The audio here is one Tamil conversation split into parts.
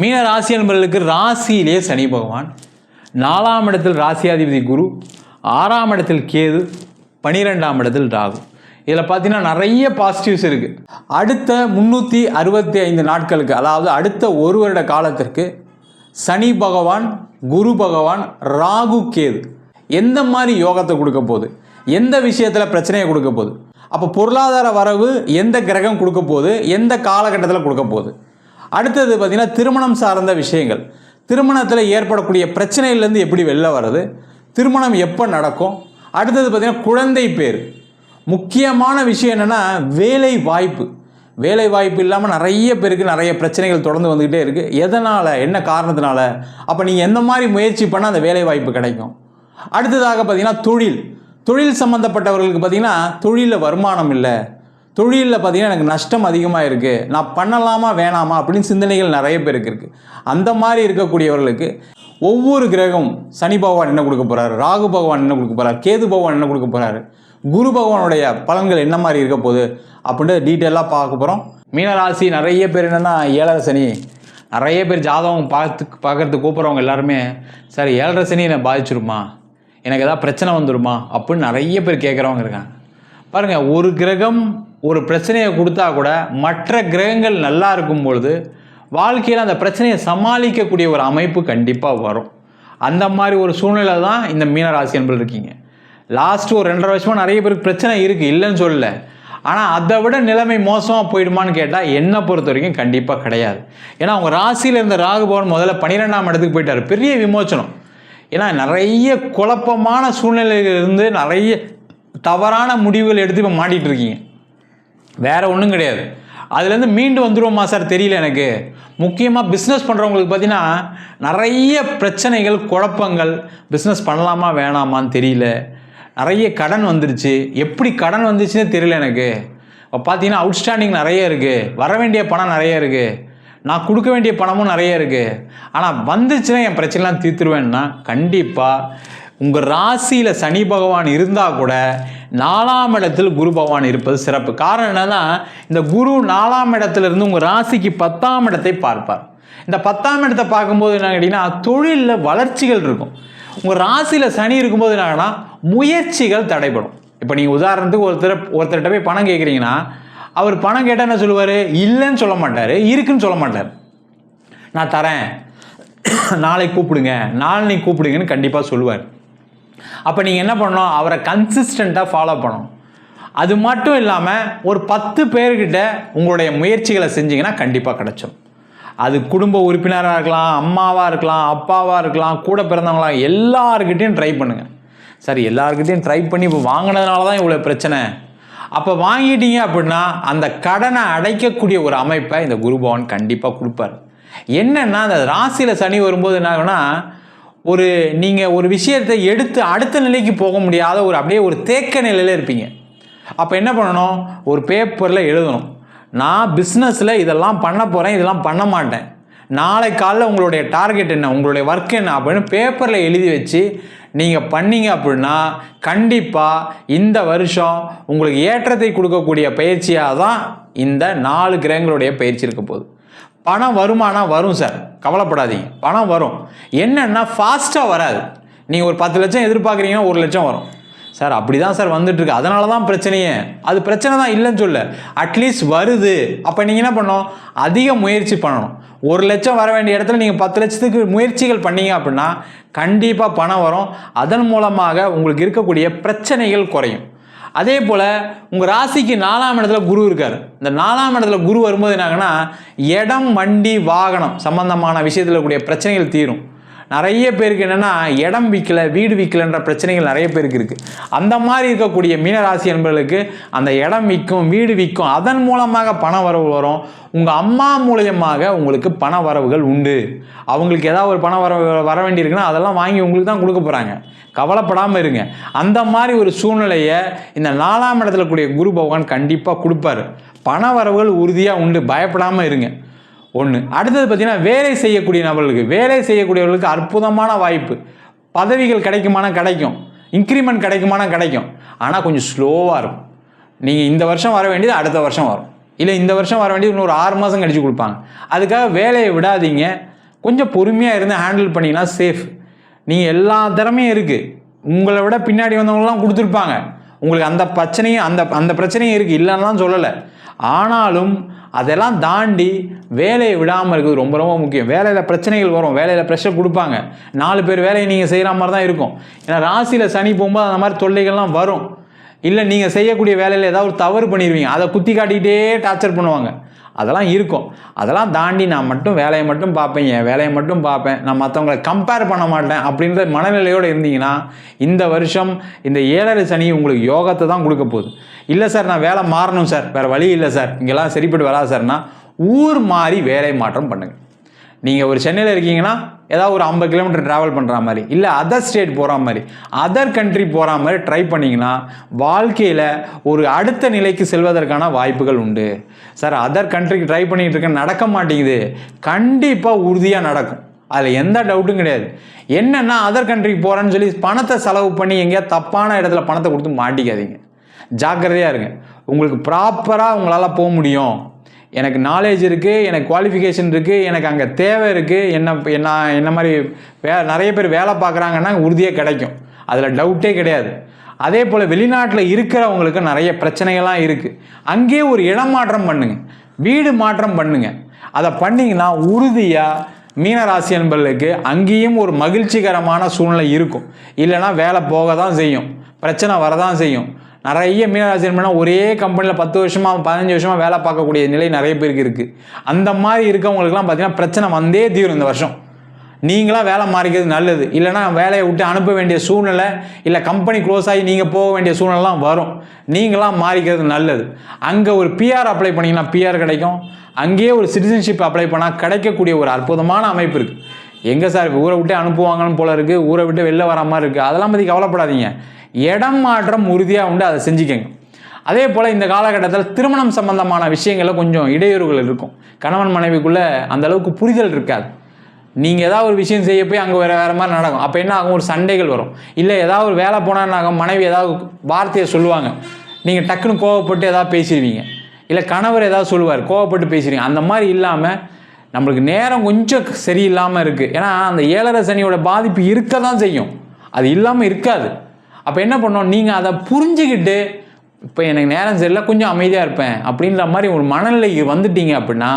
மீன ராசி என்பவர்களுக்கு ராசியிலே சனி பகவான். நாலாம் இடத்தில் ராசியாதிபதி குரு ஆறாம் இடத்தில் கேது பனிரெண்டாம் இடத்தில் ராகு. இதில் பார்த்தீங்கன்னா நிறைய பாசிட்டிவ்ஸ் இருக்குது அடுத்த முந்நூற்றி அறுபத்தி ஐந்து நாட்களுக்கு அதாவது அடுத்த ஒரு வருட காலத்திற்கு சனி பகவான் குரு பகவான் ராகு கேது. எந்த மாதிரி யோகத்தை கொடுக்க போகுது? எந்த விஷயத்தில் பிரச்சனையை கொடுக்க போகுது? அப்போ பொருளாதார வரவு எந்த கிரகம் கொடுக்க போகுது? எந்த காலகட்டத்தில் கொடுக்க போகுது? அடுத்தது பார்த்திங்கன்னா திருமணம் சார்ந்த விஷயங்கள். திருமணத்தில் ஏற்படக்கூடிய பிரச்சனையிலேருந்து எப்படி வெளில வர்றது? திருமணம் எப்போ நடக்கும்? அடுத்தது பார்த்திங்கன்னா குழந்தை பேர். முக்கியமான விஷயம் என்னென்னா வேலை வாய்ப்பு வேலை வாய்ப்பு இல்லாமல் நிறைய பேருக்கு நிறைய பிரச்சனைகள் தொடர்ந்து வந்துக்கிட்டே இருக்குது எதனால்? என்ன காரணத்தினால? அப்போ நீங்கள் எந்த மாதிரி முயற்சி பண்ணால் அந்த வேலை வாய்ப்பு கிடைக்கும்? அடுத்ததாக பார்த்தீங்கன்னா தொழில். தொழில் சம்மந்தப்பட்டவர்களுக்கு பார்த்தீங்கன்னா தொழிலில் வருமானம் இல்லை. தொழிலில் பார்த்தீங்கன்னா எனக்கு நஷ்டம் அதிகமாக இருக்குது நான் பண்ணலாமா வேணாமா அப்படின்னு சிந்தனைகள் நிறைய பேருக்கு இருக்குது அந்த மாதிரி இருக்கக்கூடியவர்களுக்கு ஒவ்வொரு கிரகம் சனி பகவான் என்ன கொடுக்க போகிறாரு ராகு பகவான் என்ன கொடுக்க போகிறார் கேது பகவான் என்ன கொடுக்க போகிறாரு குரு பகவானுடைய பலன்கள் என்ன மாதிரி இருக்க போகுது அப்படின்ட்டு டீட்டெயிலாக பார்க்க போகிறோம் மீனராசி நிறைய பேர் என்னென்னா ஏழரை சனி. நிறைய பேர் ஜாதகம் பார்த்து பார்க்கறதுக்கு கூப்பிட்றவங்க எல்லாருமே சார் ஏழரை சனி என்னை பாதிச்சிருமா? எனக்கு ஏதாவது பிரச்சனை வந்துடுமா அப்படின்னு நிறைய பேர் கேட்குறவங்க இருக்காங்க. பாருங்கள் ஒரு கிரகம் ஒரு பிரச்சனையை கொடுத்தா கூட மற்ற கிரகங்கள் நல்லா இருக்கும் பொழுது வாழ்க்கையில் அந்த பிரச்சனையை சமாளிக்கக்கூடிய ஒரு அமைப்பு கண்டிப்பாக வரும். அந்த மாதிரி ஒரு சூழ்நிலை தான் இந்த மீனராசி என்பது இருக்கீங்க. லாஸ்ட்டு ஒரு ரெண்டரை வருஷமாக நிறைய பேருக்கு பிரச்சனை இருக்குது இல்லைன்னு சொல்லல. ஆனால் அதை விட நிலைமை மோசமாக போயிடுமான்னு கேட்டால் என்னை பொறுத்த வரைக்கும் கண்டிப்பாக கிடையாது. ஏன்னா அவங்க ராசியில் இருந்த ராகுபவன் முதல்ல பன்னிரெண்டாம் இடத்துக்கு போயிட்டார். பெரிய விமோச்சனம் ஏன்னா நிறைய குழப்பமான சூழ்நிலையிலிருந்து நிறைய தவறான முடிவுகள் எடுத்து இப்போ மாட்டிகிட்டு இருக்கீங்க வேறு ஒன்றும் கிடையாது. அதுலேருந்து மீண்டு வந்துடுவோமா சார்? தெரியல எனக்கு. முக்கியமாக பிஸ்னஸ் பண்ணுறவங்களுக்கு பார்த்தீங்கன்னா நிறைய பிரச்சனைகள் குழப்பங்கள் பிஸ்னஸ் பண்ணலாமா வேணாமான்னு தெரியல. நிறைய கடன் வந்துருச்சு. எப்படி கடன் வந்துச்சுன்னே தெரியல எனக்கு. இப்போ பார்த்தீங்கன்னா அவுட்ஸ்டாண்டிங் நிறைய இருக்குது வர வேண்டிய பணம் நிறைய இருக்குது நான் கொடுக்க வேண்டிய பணமும் நிறைய இருக்குது ஆனால் வந்துச்சுன்னா என் பிரச்சனைலாம் தீர்த்துருவேன்னா கண்டிப்பாக உங்கள் ராசியில் சனி பகவான் இருந்தால் கூட நாலாம் இடத்தில் குரு பகவான் இருப்பது சிறப்பு. காரணம் என்னன்னா இந்த குரு நாலாம் இடத்துல இருந்து உங்கள் ராசிக்கு பத்தாம் இடத்தை பார்ப்பார். இந்த பத்தாம் இடத்தை பார்க்கும்போது என்ன கேட்டிங்கன்னா தொழிலில் வளர்ச்சிகள் இருக்கும். உங்கள் ராசியில் சனி இருக்கும்போது என்னன்னா முயற்சிகள் தடைபடும். இப்போ நீங்கள் உதாரணத்துக்கு ஒருத்தர் ஒருத்தர்கிட்ட போய் பணம் கேட்குறீங்கன்னா அவர் பணம் கேட்டால் என்ன சொல்லுவார்? இல்லைன்னு சொல்ல மாட்டார் இருக்குன்னு சொல்ல மாட்டார். நான் தரேன். நாளைக்கு கூப்பிடுங்க நாளைக்கு கூப்பிடுங்கன்னு கண்டிப்பாக சொல்லுவார். அப்போ நீங்கள் என்ன பண்ணணும்? அவரை கன்சிஸ்டண்ட்டாக ஃபாலோ பண்ணணும். அது மட்டும் இல்லாமல் ஒரு பத்து பேர்கிட்ட உங்களுடைய முயற்சிகளை செஞ்சிங்கன்னா கண்டிப்பாக கிடைச்சிடும் அது குடும்ப உறுப்பினராக இருக்கலாம் அம்மாவாக இருக்கலாம் அப்பாவாக இருக்கலாம் கூட பிறந்தவங்களாம் எல்லாருக்கிட்டையும் ட்ரை பண்ணுங்கள் சரி எல்லாருக்கிட்டையும் ட்ரை பண்ணி இப்போ வாங்கினதுனால தான் இவ்வளோ பிரச்சனை. அப்போ வாங்கிட்டீங்க அப்படின்னா அந்த கடனை அடைக்கக்கூடிய ஒரு அமைப்பை இந்த குருபவன் கண்டிப்பாக கொடுப்பார். என்னென்னா அந்த ராசியில் சனி வரும்போது என்ன ஆகும்னா ஒரு நீங்கள் ஒரு விஷயத்தை எடுத்து அடுத்த நிலைக்கு போக முடியாத ஒரு அப்படியே ஒரு தேக்க நிலையில் இருப்பீங்க. அப்போ என்ன பண்ணணும்? ஒரு பேப்பரில் எழுதணும். நான் பிஸ்னஸில் இதெல்லாம் பண்ண போகிறேன் இதெல்லாம் பண்ண மாட்டேன். நாளை காலைல உங்களுடைய டார்கெட் என்ன? உங்களுடைய ஒர்க் என்ன? அப்படின்னு பேப்பரில் எழுதி வச்சு நீங்கள் பண்ணீங்க அப்படின்னா கண்டிப்பாக இந்த வருஷம் உங்களுக்கு ஏற்றத்தை கொடுக்கக்கூடிய பயிற்சியாக தான் இந்த நாலு கிரகங்களுடைய பயிற்சி இருக்க போகுது. பணம் வருமானம் வரும் சார் கவலைப்படாதீங்க. பணம் வரும். என்னென்னா ஃபாஸ்ட்டாக வராது. நீங்கள் ஒரு பத்து லட்சம் எதிர்பார்க்குறீங்கன்னா ஒரு லட்சம் வரும். சார் அப்படி தான் சார் வந்துட்டுருக்கு. அதனால தான் பிரச்சனையே. அது பிரச்சனை தான் இல்லைன்னு சொல்ல. அட்லீஸ்ட் வருது. அப்போ நீங்கள் என்ன பண்ணணும்? அதிக முயற்சி பண்ணணும். ஒரு லட்சம் வர வேண்டிய இடத்துல நீங்கள் பத்து லட்சத்துக்கு முயற்சிகள் பண்ணீங்க அப்படின்னா கண்டிப்பாக பணம் வரும். அதன் மூலமாக உங்களுக்கு இருக்கக்கூடிய பிரச்சனைகள் குறையும். அதே போல் உங்கள் ராசிக்கு நாலாம் இடத்துல குரு இருக்கார். இந்த நாலாம் இடத்துல குரு வரும்போது என்னாங்கன்னா இடம் வண்டி வாகனம் சம்பந்தமான விஷயத்தில் இருக்கக்கூடிய பிரச்சனைகள் தீரும். நிறைய பேருக்கு என்னென்னா இடம் விற்கல வீடு விற்கலன்ற பிரச்சனைகள் நிறைய பேருக்கு இருக்குது அந்த மாதிரி இருக்கக்கூடிய மீனராசி என்பர்களுக்கு அந்த இடம் விற்கும் வீடு விற்கும் அதன் மூலமாக பண வரவு வரும். உங்கள் அம்மா மூலியமாக உங்களுக்கு பண வரவுகள் உண்டு. அவங்களுக்கு ஏதாவது ஒரு பண வரவு வர வேண்டியிருக்குன்னா அதெல்லாம் வாங்கி உங்களுக்கு தான் கொடுக்க போகிறாங்க கவலைப்படாமல் இருங்க. அந்த மாதிரி ஒரு சூழ்நிலையை இந்த நாலாம் இடத்துல கூடிய குரு பகவான் கண்டிப்பாக கொடுப்பாரு. பண வரவுகள் உறுதியாக உண்டு. பயப்படாமல் இருங்க. ஒன்று அடுத்தது பார்த்தீங்கன்னா வேலை செய்யக்கூடிய நபர்களுக்கு வேலை செய்யக்கூடியவர்களுக்கு அற்புதமான வாய்ப்பு. பதவிகள் கிடைக்குமானா கிடைக்கும். இன்க்ரிமெண்ட் கிடைக்குமானா கிடைக்கும். ஆனால் கொஞ்சம் ஸ்லோவாக இருக்கும். நீங்கள் இந்த வருஷம் வர வேண்டியது அடுத்த வருஷம் வரும். இல்லை இந்த வருஷம் வர வேண்டியது இன்னொரு ஆறு மாதம் கழிச்சு கொடுப்பாங்க. அதுக்காக வேலையை விடாதீங்க. கொஞ்சம் பொறுமையாக இருந்து ஹேண்டில் பண்ணிங்கன்னா சேஃப் நீங்கள் எல்லா திறமையும் இருக்குது உங்களை விட பின்னாடி வந்தவங்களாம் கொடுத்துருப்பாங்க. உங்களுக்கு அந்த பிரச்சனையும் அந்த அந்த பிரச்சனையும் இருக்குது இல்லைன்னா சொல்லலை. ஆனாலும் அதெல்லாம் தாண்டி வேலையை விடாமல் இருக்கிறது ரொம்ப ரொம்ப முக்கியம். வேலையில் பிரச்சனைகள் வரும். வேலையில் ப்ரெஷர் கொடுப்பாங்க. நாலு பேர் வேலையை நீங்கள் செய்கிற மாதிரி தான் இருக்கும். ஏன்னா ராசியில் சனி போகும்போது அந்த மாதிரி தொல்லைகள்லாம் வரும். இல்லை நீங்கள் செய்யக்கூடிய வேலையில் ஏதாவது ஒரு தவறு பண்ணிடுவீங்க அதை குத்தி காட்டிக்கிட்டே டார்ச்சர் பண்ணுவாங்க. அதெல்லாம் இருக்கும். அதெல்லாம் தாண்டி நான் மட்டும் வேலையை மட்டும் பார்ப்பேன் என் வேலையை மட்டும் பார்ப்பேன். நான் மற்றவங்களை கம்பேர் பண்ண மாட்டேன் அப்படின்ற மனநிலையோடு இருந்தீங்கன்னா இந்த வருஷம் இந்த ஏழரை சனி உங்களுக்கு யோகத்தை தான் கொடுக்க போகுது. இல்லை சார் நான் வேலை மாறணும் சார் வேறு வழி இல்லை சார் இங்கெல்லாம் சரிப்பட்டு வராது சார்னா ஊர் மாறி வேலை மாற்றம் பண்ணுங்கள் நீங்கள் ஒரு சென்னையில் இருக்கீங்கன்னா ஏதாவது ஒரு ஐம்பது கிலோமீட்டர் ட்ராவல் பண்ணுற மாதிரி இல்லை அதர் ஸ்டேட் போகிற மாதிரி அதர் கண்ட்ரி போகிற மாதிரி ட்ரை பண்ணிங்கன்னா வாழ்க்கையில் ஒரு அடுத்த நிலைக்கு செல்வதற்கான வாய்ப்புகள் உண்டு. சார் அதர் கண்ட்ரிக்கு ட்ரை பண்ணிகிட்டு இருக்கேன் நடக்க மாட்டேங்குது. கண்டிப்பாக உறுதியாக நடக்கும். அதில் எந்த டவுட்டும் கிடையாது. என்னென்னா அதர் கண்ட்ரிக்கு போகிறேன்னு சொல்லி பணத்தை செலவு பண்ணி எங்கேயா தப்பான இடத்துல பணத்தை கொடுத்து மாட்டிக்காதீங்க. ஜாக்கிரதையாக இருங்க. உங்களுக்கு ப்ராப்பராக உங்களால் போக முடியும். எனக்கு நாலேஜ் இருக்குது எனக்கு குவாலிஃபிகேஷன் இருக்குது எனக்கு அங்கே தேவை இருக்குது என்ன என்ன என்ன மாதிரி வே நிறைய பேர் வேலை பார்க்குறாங்கன்னா உறுதியாக கிடைக்கும். அதில் டவுட்டே கிடையாது. அதே போல் வெளிநாட்டில் இருக்கிறவங்களுக்கு நிறைய பிரச்சனைகள்லாம் இருக்குது அங்கேயே ஒரு இடம் மாற்றம் பண்ணுங்க. வீடு மாற்றம் பண்ணுங்க. அதை பண்ணிங்கன்னா உறுதியாக மீனராசி என்பர்களுக்கு அங்கேயும் ஒரு மகிழ்ச்சிகரமான சூழ்நிலை இருக்கும். இல்லைன்னா வேலை போக தான் செய்யும். பிரச்சனை வரதான் செய்யும். நிறைய மீனராசி என்பனா ஒரே கம்பெனியில் பத்து வருஷமாக பதினஞ்சு வருஷமாக வேலை பார்க்கக்கூடிய நிலை நிறைய பேருக்கு இருக்குது அந்த மாதிரி இருக்கவங்களுக்குலாம் பார்த்தீங்கன்னா பிரச்சனை வந்தே தீரும் இந்த வருஷம். நீங்களாம் வேலை மாறிக்கிறது நல்லது. இல்லைனா வேலையை விட்டு அனுப்ப வேண்டிய சூழ்நிலை இல்லை கம்பெனி க்ளோஸ் ஆகி நீங்கள் போக வேண்டிய சூழ்நிலைலாம் வரும். நீங்களாம் மாறிக்கிறது நல்லது. அங்கே ஒரு பிஆர் அப்ளை பண்ணிங்கன்னா பிஆர் கிடைக்கும். அங்கேயே ஒரு சிட்டிசன்ஷிப் அப்ளை பண்ணால் கிடைக்கக்கூடிய ஒரு அற்புதமான அமைப்பு இருக்குது எங்கே சார் ஊரை விட்டு அனுப்புவாங்கன்னு போல இருக்குது ஊரை விட்டு வெளில வர மாதிரி இருக்குது அதெல்லாம் பற்றி கவலைப்படாதீங்க. இடம் மாற்றம் உறுதியாக உண்டு அதை செஞ்சுக்கங்க. அதே போல் இந்த காலகட்டத்தில் திருமணம் சம்பந்தமான விஷயங்களில் கொஞ்சம் இடையூறுகள் இருக்கும். கணவன் மனைவிக்குள்ளே அந்த அளவுக்கு புரிதல் இருக்காது. நீங்கள் ஏதாவது ஒரு விஷயம் செய்ய போய் அங்கே வேறு வேறு மாதிரி நடக்கும். அப்போ என்ன ஆகும்? ஒரு சண்டைகள் வரும். இல்லை ஏதாவது ஒரு வேலை போனால் ஆகும்? மனைவி ஏதாவது வார்த்தையை சொல்லுவாங்க. நீங்கள் டக்குன்னு கோவப்பட்டு ஏதாவது பேசிடுவீங்க. இல்லை கணவர் ஏதாவது சொல்லுவார் கோவப்பட்டு பேசுறீங்க அந்த மாதிரி இல்லாமல் நம்மளுக்கு நேரம் கொஞ்சம் சரியில்லாமல் இருக்குது ஏன்னா அந்த ஏழரை சனியோட பாதிப்பு இருக்க தான் செய்யும். அது இல்லாமல் இருக்காது. அப்போ என்ன பண்ணோம்? நீங்கள் அதை புரிஞ்சுக்கிட்டு இப்போ எனக்கு நேரம் சரியில்லை கொஞ்சம் அமைதியாக இருப்பேன். அப்படின்ற மாதிரி ஒரு மனநிலைக்கு வந்துட்டீங்க அப்படின்னா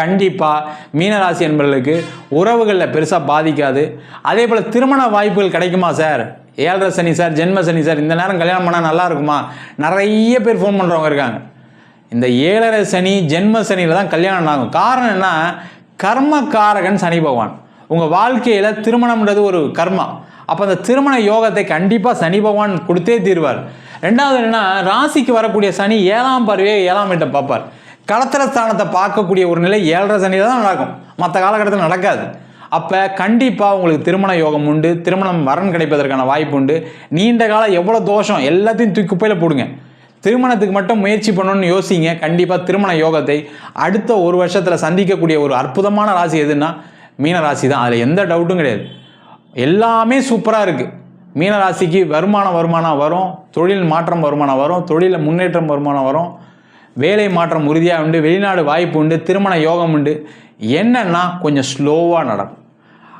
கண்டிப்பாக மீனராசி என்பர்களுக்கு உறவுகளில் பெருசாக பாதிக்காது. அதே போல் திருமண வாய்ப்புகள் கிடைக்குமா சார்? ஏழரை சனி சார் ஜென்ம சனி சார் இந்த நேரம் கல்யாணம் பண்ணால் நல்லா இருக்குமா? நிறைய பேர் ஃபோன் பண்ணுறவங்க இருக்காங்க. இந்த ஏழரை சனி ஜென்ம சனியில் தான் கல்யாணம் ஆகும் காரணம் என்ன? கர்மக்காரகன் சனி பகவான். உங்கள் வாழ்க்கையில் திருமணம்ன்றது ஒரு கர்மா. அப்போ அந்த திருமண யோகத்தை கண்டிப்பாக சனி பகவான் கொடுத்தே தீர்வார். ரெண்டாவது என்னன்னா ராசிக்கு வரக்கூடிய சனி ஏழாம் பருவே ஏழாம் வீட்டை பார்ப்பார். களத்திர ஸ்தானத்தை பார்க்கக்கூடிய ஒரு நிலை ஏழரை சனியில் தான் நடக்கும். மற்ற காலகட்டத்தில் நடக்காது. அப்போ கண்டிப்பாக உங்களுக்கு திருமண யோகம் உண்டு. திருமணம் வரன் கிடைப்பதற்கான வாய்ப்பு உண்டு. நீண்ட காலம் எவ்வளோ தோஷம்? எல்லாத்தையும் தூக்கி குப்பையில் போடுங்க. திருமணத்துக்கு மட்டும் முயற்சி பண்ணணும்னு யோசிங்க. கண்டிப்பாக திருமண யோகத்தை அடுத்த ஒரு வருஷத்தில் சந்திக்கக்கூடிய ஒரு அற்புதமான ராசி எதுன்னா மீன ராசி தான். அதில் எந்த டவுட்டும் கிடையாது. எல்லாமே சூப்பராக இருக்குது மீனராசிக்கு வருமானம் வருமானம் வரும். தொழில் மாற்றம் வருமானம் வரும். தொழிலில் முன்னேற்றம் வருமானம் வரும். வேலை மாற்றம் உறுதியாக உண்டு. வெளிநாடு வாய்ப்பு உண்டு. திருமண யோகம் உண்டு. என்னன்னா கொஞ்சம் ஸ்லோவாக நடக்கும்.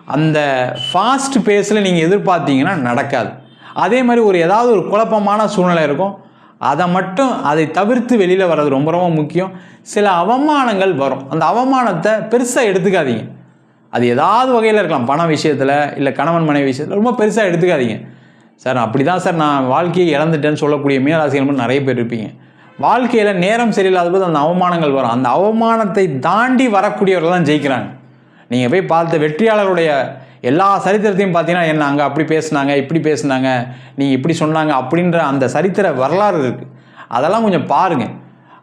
அந்த ஃபாஸ்ட் பேஸில் நீங்கள் எதிர்பார்த்தீங்கன்னா நடக்காது. அதே மாதிரி ஒரு ஏதாவது ஒரு குழப்பமான சூழ்நிலை இருக்கும். அதை மட்டும் அதை தவிர்த்து வெளியில் வர்றது ரொம்ப ரொம்ப முக்கியம். சில அவமானங்கள் வரும். அந்த அவமானத்தை பெருசாக எடுத்துக்காதீங்க. அது ஏதாவது வகையில் இருக்கலாம். பண விஷயத்தில் இல்லை கணவன் மனைவி விஷயத்தில் ரொம்ப பெருசாக எடுத்துக்காதீங்க. சார் அப்படி தான் சார். நான் வாழ்க்கையை இழந்துட்டேன்னு சொல்லக்கூடிய மீனராசிகள் நிறைய பேர் இருப்பீங்க. வாழ்க்கையில் நேரம் சரியில்லாத போது அந்த அவமானங்கள் வரும். அந்த அவமானத்தை தாண்டி வரக்கூடியவர்கள் தான் ஜெயிக்கிறாங்க. நீங்கள் போய் பார்த்த வெற்றியாளருடைய எல்லா சரித்திரத்தையும் பார்த்தீங்கன்னா என்ன அங்கே அப்படி பேசுனாங்க இப்படி பேசுனாங்க நீங்கள் இப்படி சொன்னாங்க அப்படின்ற அந்த சரித்திர வரலாறு இருக்குது அதெல்லாம் கொஞ்சம் பாருங்கள்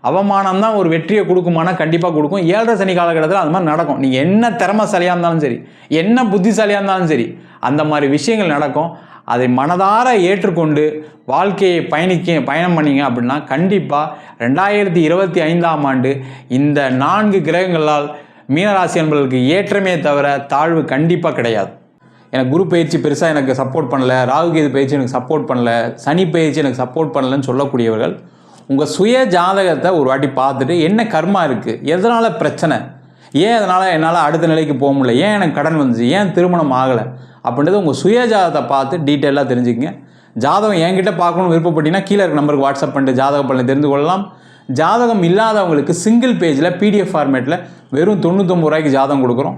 அவமானம் தான் ஒரு வெற்றியை கொடுக்குமானா கண்டிப்பாக கொடுக்கும். ஏழரை சனி காலகட்டத்தில் அது மாதிரி நடக்கும். நீங்கள் என்ன திறமைசாலியாக இருந்தாலும் சரி என்ன புத்திசாலியாக இருந்தாலும் சரி அந்த மாதிரி விஷயங்கள் நடக்கும். அதை மனதார ஏற்றுக்கொண்டு வாழ்க்கையை பயணிக்க பயணம் பண்ணீங்க அப்படின்னா கண்டிப்பாக ரெண்டாயிரத்தி இருபத்தி ஐந்தாம் ஆண்டு இந்த நான்கு கிரகங்களால் மீனராசி என்பவர்களுக்கு ஏற்றமே தவிர தாழ்வு கண்டிப்பாக கிடையாது. எனக்கு குரு பயிற்சி பெருசாக எனக்கு சப்போர்ட் பண்ணல ராகு கேது பயிற்சி எனக்கு சப்போர்ட் பண்ணல சனி பயிற்சி எனக்கு சப்போர்ட் பண்ணலன்னு சொல்லக்கூடியவர்கள் உங்கள் சுய ஜாதகத்தை ஒரு வாட்டி பார்த்துட்டு என்ன கர்மா இருக்குது எதனால் பிரச்சனை ஏன் அதனால் என்னால் அடுத்த நிலைக்கு போக முடியல ஏன் எனக்கு கடன் வந்துச்சு ஏன் திருமணம் ஆகலை அப்படின்றது உங்கள் சுய ஜாதகத்தை பார்த்து டீட்டெயிலாக தெரிஞ்சுக்கங்க. ஜாதகம் என்கிட்ட பார்க்கணும் விருப்பப்பட்டீங்கன்னா கீழே இருக்க நம்பருக்கு வாட்ஸ்அப் பண்ணிட்டு ஜாதக பலனை தெரிந்து கொள்ளலாம். ஜாதகம் இல்லாதவங்களுக்கு சிங்கிள் பேஜில் பிடிஎஃப் ஃபார்மேட்டில் வெறும் தொண்ணூத்தொம்பது ரூபாய்க்கு ஜாதகம் கொடுக்குறோம்.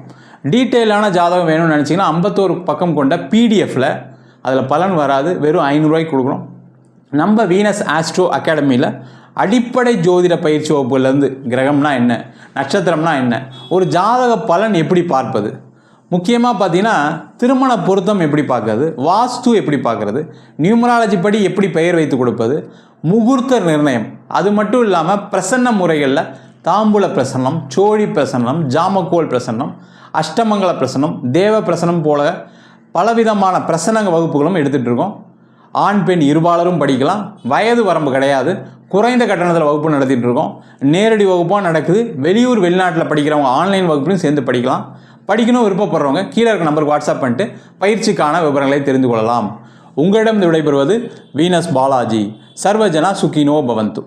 டீட்டெயிலான ஜாதகம் வேணும்னு நினச்சிங்கன்னா ஐம்பத்தோரு பக்கம் கொண்ட பிடிஎஃப்பில் அதில் பலன் வராது. வெறும் ஐநூறுரூவாய்க்கு கொடுக்குறோம். நம்ம வீனஸ் ஆஸ்ட்ரோ அகாடமியில் அடிப்படை ஜோதிட பயிற்சி வகுப்புலேருந்து கிரகம்னா என்ன நட்சத்திரம்னா என்ன ஒரு ஜாதக பலன் எப்படி பார்ப்பது? முக்கியமாக பார்த்தீங்கன்னா திருமண பொருத்தம் எப்படி பார்க்கறது? வாஸ்து எப்படி பார்க்குறது? நியூமராலஜி படி எப்படி பெயர் வைத்து கொடுப்பது? முகூர்த்த நிர்ணயம். அது மட்டும் இல்லாமல் பிரசன்ன முறைகளில் தாம்பூல பிரசன்னம் சோழி பிரசன்னம் ஜாமக்கோல் பிரசன்னம் அஷ்டமங்கல பிரசன்னம் தேவ பிரசனம் போல பலவிதமான பிரசன்னங்க வகுப்புகளும் எடுத்துகிட்டு இருக்கோம். ஆண் பெண் இருபாலரும் படிக்கலாம். வயது வரம்பு கிடையாது. குறைந்த கட்டணத்தில் வகுப்பு நடத்திட்டு இருக்கோம். நேரடி வகுப்பாக நடக்குது. வெளியூர் வெளிநாட்டில் படிக்கிறவங்க ஆன்லைன் வகுப்புலையும் சேர்ந்து படிக்கலாம். படிக்கணும் விருப்பப்படுறவங்க கீழே இருக்க நம்பருக்கு வாட்ஸ்அப் பண்ணிட்டு பயிற்சிக்கான விவரங்களை தெரிந்து கொள்ளலாம். உங்களிடம் விடைபெறுவது வீனஸ் பாலாஜி. சர்வஜனா சுகினோ பவந்து.